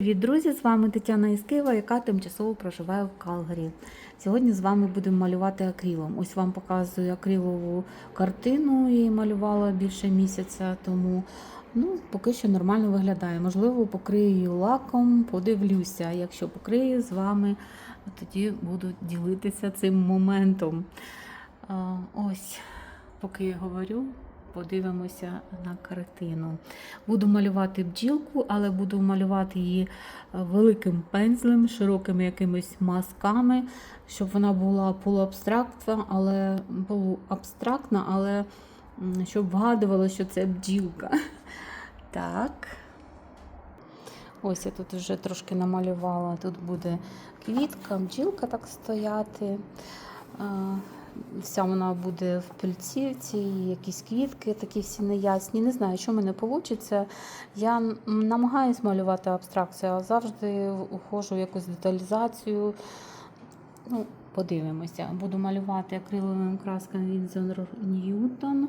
Привіт, друзі! З вами Тетяна із Києва, яка тимчасово проживає в Калгарі. Сьогодні з вами будемо малювати акрилом. Ось вам показую акрилову картину, її малювала більше місяця тому. Ну, поки що нормально виглядає. Можливо, покрию її лаком, подивлюся. Якщо покрию з вами, тоді буду ділитися цим моментом. Ось, поки я говорю, подивимося на картину. Буду малювати бджілку, але буду малювати її е, великим пензлем, широкими якимись мазками, щоб вона була полуабстрактна, але полуабстрактна, але щоб вгадувало, що це бджілка. Так. Ось я тут вже трошки намалювала. Тут буде квітка, бджілка так стояти. Вся вона буде в пильцівці, якісь квітки такі всі неясні. Не знаю, що в мене вийде. Я намагаюся малювати абстракцію, а завжди ухожу в якусь деталізацію. Ну, подивимося. Буду малювати акриловими красками Winsor Newton,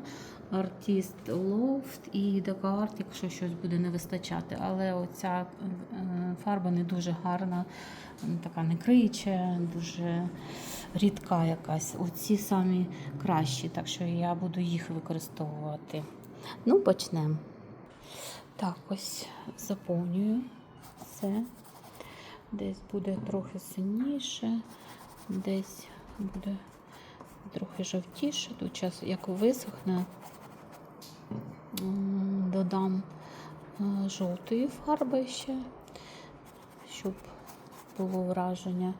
Artist Loft і Декарт, якщо щось буде не вистачати. Але оця е, фарба не дуже гарна, така не криюча, дуже рідка якась. Оці самі кращі, так що я буду їх використовувати. Ну, почнемо. Так, ось заповнюю це. Десь буде трохи синіше, десь буде трохи жовтіше. Тут час, як висохне, додам е, жовтої фарби ще, щоб було враження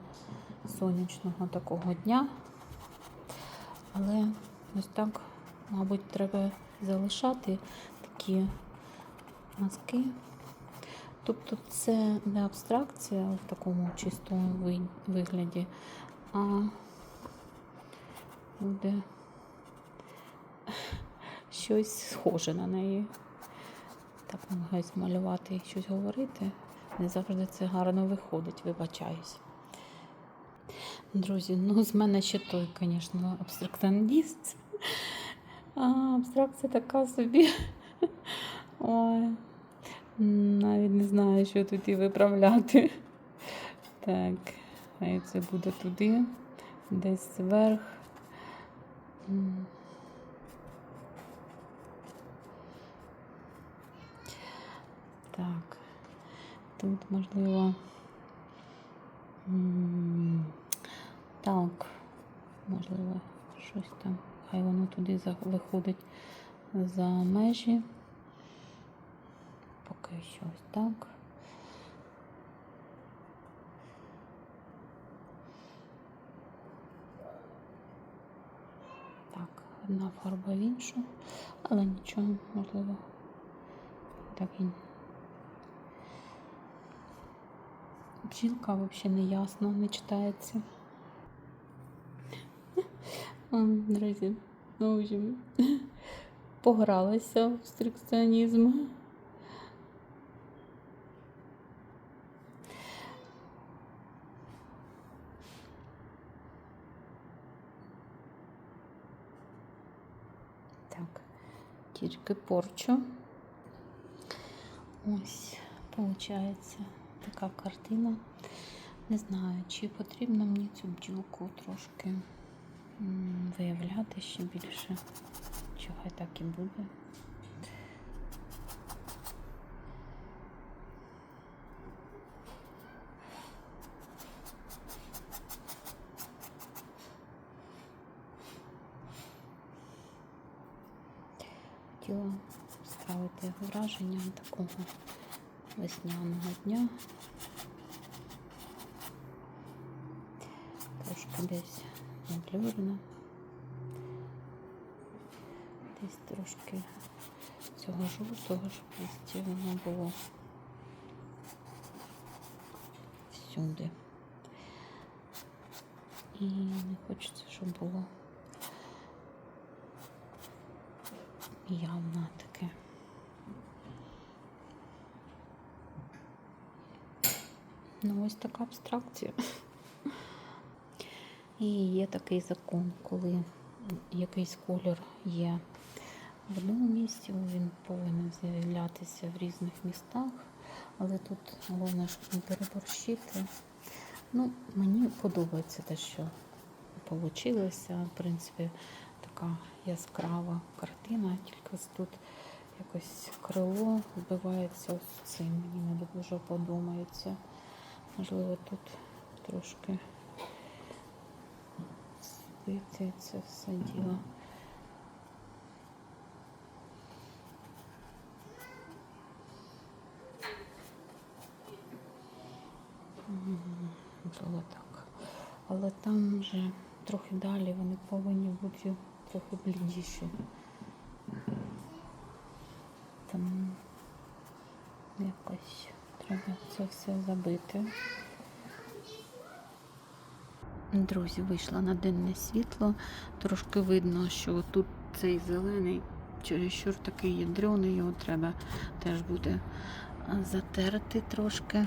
сонячного такого дня. Але ось так, мабуть, треба залишати такі мазки. Тобто це не абстракція в такому чистому вигляді, а буде щось схоже на неї. Так намагаюсь малювати і щось говорити. Не завжди це гарно виходить, вибачаюсь. Друзі, ну з мене ще той, звісно, абстракціоніст. А, абстракція така собі. Ой. Навіть не знаю, що тут і виправляти. Так, хай це буде туди, десь зверх. Так, тут можливо. Так, можливо, щось там. Хай воно туди виходить за межі. Поки що ось так. Так, одна фарба в іншу, але нічого, можливо, так і. Бджілка взагалі не ясно, не читається. Друзі, ну, погралася в абстракціонізм. Так, тільки порчу. Ось, виходить, така картина. Не знаю, чи потрібно мені цю бджілку трошки виявляти ще більше. Хай так і буде. Справити враження такого весняного дня. Трошки десь наблюрено. Десь трошки цього жовтого, щоб листя воно було всюди. І не хочеться, щоб було явно таке. Ну, ось така абстракція. І є такий закон, коли якийсь колір є в одному місці, він повинен з'являтися в різних містах, Але тут головне, щоб не переборщити. Ну, мені подобається те, що вийшло. В принципі, така яскрава картина, тільки тут якось крило вбивається ось цим. Мені не дуже подобається. Можливо, тут трошки збити це все діло. Можливо, так. Але там вже трохи далі вони повинні бути трохи блідіші. Тому якось треба це все забити. Друзі, вийшла на денне світло. Трошки видно, що тут цей зелений чересчур такий ядрений, його треба теж буде затерти трошки.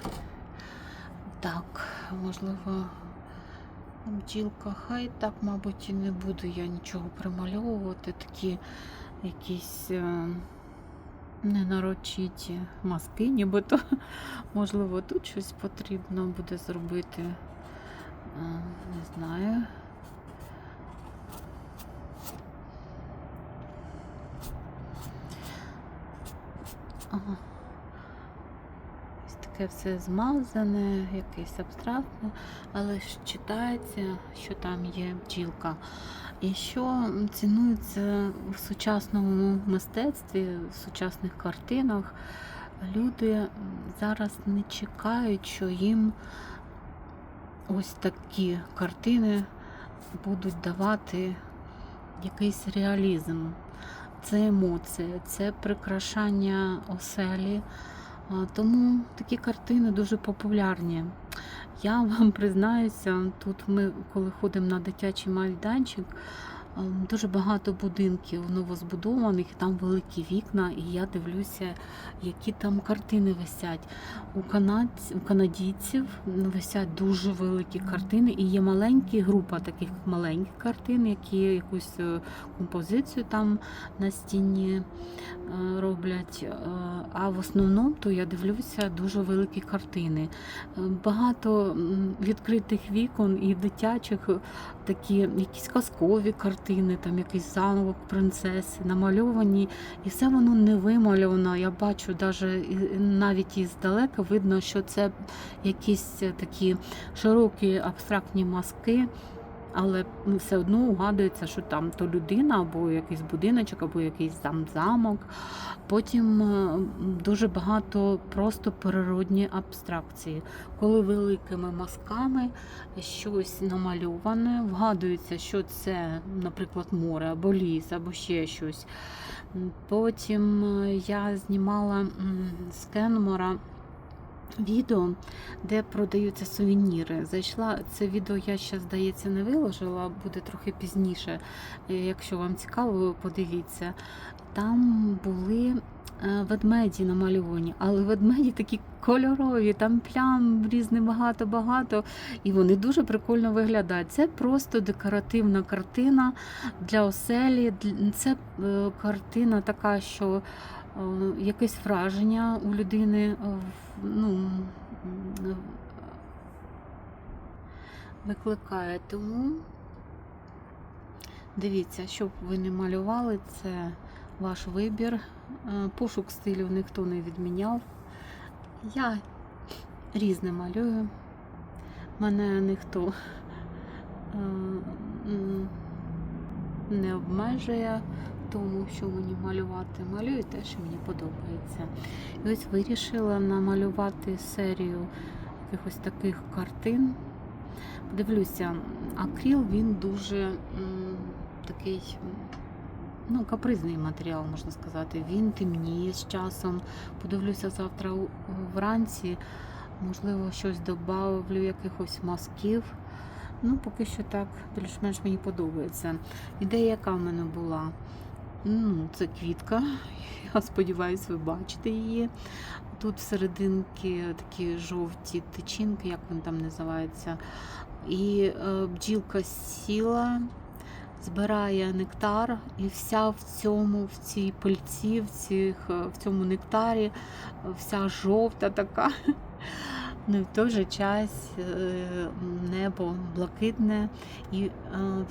Так, можливо, бджілка хай так, мабуть, і не буду я нічого примальовувати. Такі якісь е, ненарочиті маски, нібито. Можливо, тут щось потрібно буде зробити. Не знаю. Ага. Ось таке все змазане, якесь абстрактне, але ж читається, що там є бджілка. І що цінується в сучасному мистецтві, в сучасних картинах, люди зараз не чекають, що їм ось такі картини будуть давати якийсь реалізм. Це емоції, це прикрашання оселі. Тому такі картини дуже популярні. Я вам признаюся, тут ми, коли ходимо на дитячий майданчик, дуже багато будинків новозбудованих, там великі вікна, і я дивлюся, які там картини висять. У, канадць, у канадійців висять дуже великі картини, і є маленькі група таких маленьких картин, які якусь е, композицію там на стіні е, роблять. Е, А в основному то я дивлюся дуже великі картини. Багато відкритих вікон і дитячих такі якісь казкові картини, там якийсь замок принцеси намальовані, і все воно не вимальовано. Я бачу даже і- навіть іздалека видно, що це якісь такі широкі абстрактні маски. Але все одно угадується, що там то людина, або якийсь будиночок, або якийсь там замок. Потім е, дуже багато просто природні абстракції. Коли великими мазками щось намальоване, вгадується, що це, наприклад, море або ліс, або ще щось. Потім е, я знімала з Кенмора відео, де продаються сувеніри. Зайшла це відео, я ще, здається, не виложила, буде трохи пізніше. Е, Якщо вам цікаво, подивіться. Там були е, ведмеді намальовані, але ведмеді такі кольорові, там плям різне багато-багато, і вони дуже прикольно виглядають. Це просто декоративна картина для оселі. Це е, картина така, що якесь враження у людини е, ну, викликає. Тому дивіться, щоб ви не малювали, це ваш вибір. Е, Пошук стилю ніхто не відміняв. Я різне малюю. Мене ніхто е, не обмежує тому, що мені малювати. Малюю те, що мені подобається. І ось вирішила намалювати серію якихось таких картин. Подивлюся, акріл він дуже м, такий. Ну, капризний матеріал, можна сказати. Він темніє з часом. Подивлюся завтра вранці. Можливо, щось добавлю, якихось мазків. Ну, поки що так, більш-менш мені подобається. Ідея, яка в мене була? Ну, це квітка. Я сподіваюся, ви бачите її. Тут всерединки такі жовті тичинки, як вони там називаються. І е, бджілка сіла, збирає нектар, і вся в цьому, в цій пильці, в, цих, е, в цьому нектарі, е, вся жовта така. Ну і в той же час небо блакитне і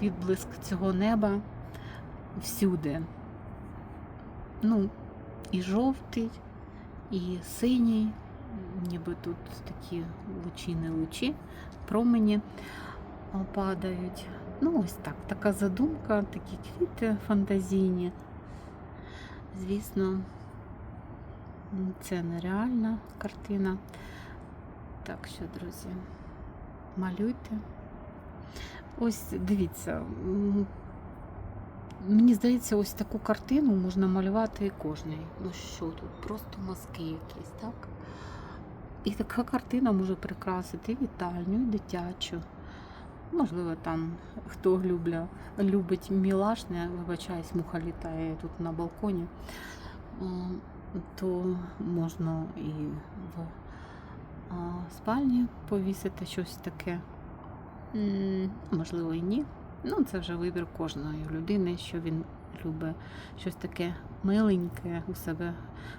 відблиск цього неба всюди. Ну, і жовтий, і синій, ніби тут такі лучі не лучі, промені падають. Ну, ось так, така задумка, такі квіти фантазійні. Звісно, це нереальна картина. Так що, друзі, малюйте. Ось дивіться, мені здається, ось таку картину можна малювати кожний. Ну що тут? Просто мазки якісь, так? І така картина може прикрасити і вітальню, і дитячу. Можливо, там хто любля, любить мілашне, вибачаюсь, муха літає тут на балконі, то можна і в спальні повісити щось таке. Можливо, і ні. Ну, це вже вибір кожної людини, що він любить щось таке миленьке у себе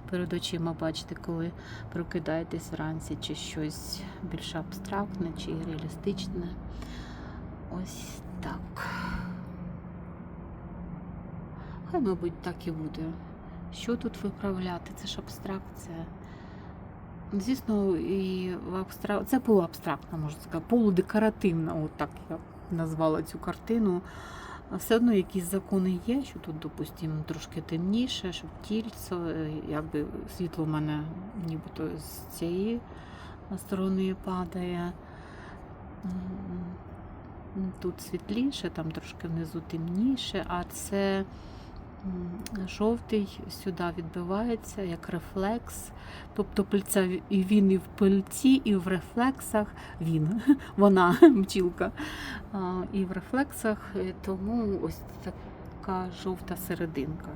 перед очима бачите, коли прокидаєтесь вранці, чи щось більш абстрактне, чи реалістичне. Ось так. Хай, мабуть, так і буде. Що тут виправляти? Це ж абстракція. Звісно, і в абстра... це полуабстрактна, можна сказати, полудекоративна, от так я назвала цю картину. Все одно якісь закони є, що тут, допустимо, трошки темніше, щоб тільце, е, якби світло в мене нібито з цієї сторони падає. Тут світліше, там трошки внизу темніше, а це жовтий сюди відбивається як рефлекс. Тобто пильця і він і в пильці, і в рефлексах він, вона бджілка. І в рефлексах, е, тому ось така жовта серединка.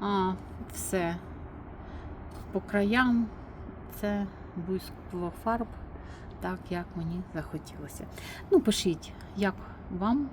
А все по краям це блискова фарб, так як мені захотілося. Ну, пишіть, як вам.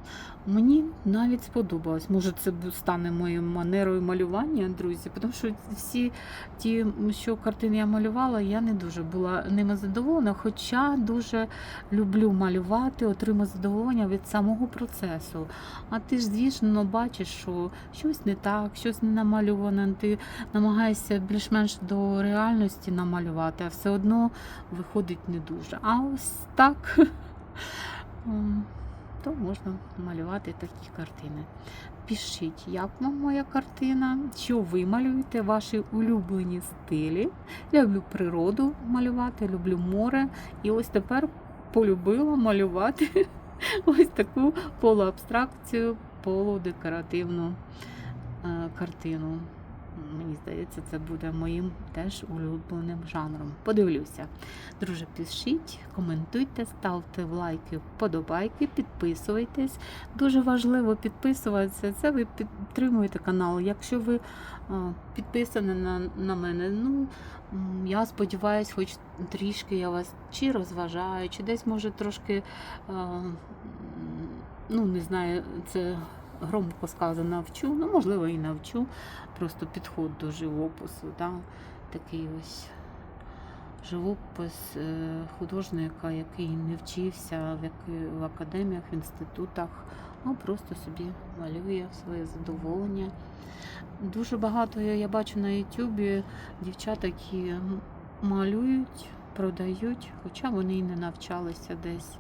Мені навіть сподобалось. Може, це стане моєю манерою малювання, друзі, тому що всі ті, що картини я малювала, я не дуже була ними задоволена, хоча дуже люблю малювати, отримую задоволення від самого процесу. А ти ж, звісно, бачиш, що щось не так, щось не намальоване, ти намагаєшся більш-менш до реальності намалювати, а все одно виходить не дуже. А ось так. то можна малювати такі картини. Пишіть, як вам моя картина, що ви малюєте, ваші улюблені стилі. Я люблю природу малювати, люблю море. І ось тепер полюбила малювати ось таку полуабстракцію, полудекоративну е, картину. Мені здається, це буде моїм теж улюбленим жанром. Подивлюся. Друже, пишіть, коментуйте, ставте лайки, вподобайки, підписуйтесь. Дуже важливо підписуватися. Це ви підтримуєте канал. Якщо ви підписані на, на мене, ну я сподіваюся, хоч трішки я вас чи розважаю, чи десь може трошки, ну не знаю, це громко сказано навчу, ну можливо і навчу. Просто підход до живопису. Да? Такий ось живопис е, художника, який не вчився в, академіях, в інститутах, а просто собі малює своє задоволення. Дуже багато я бачу на Ютубі дівчат, які малюють, продають, хоча вони і не навчалися десь.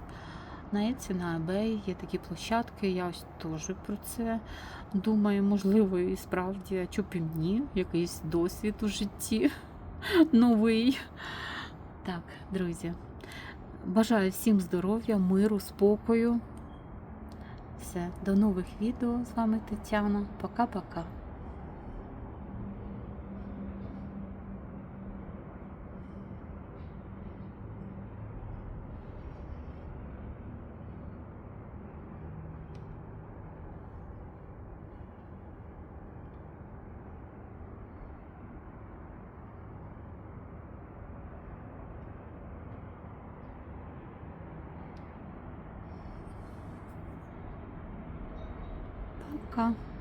На Etsy, на eBay є такі площадки, я ось теж про це думаю, можливо, і справді, і ні, якийсь досвід у житті новий. Так, друзі, бажаю всім здоров'я, миру, спокою. Все, до нових відео. З вами Тетяна. Пока-пока. Пока.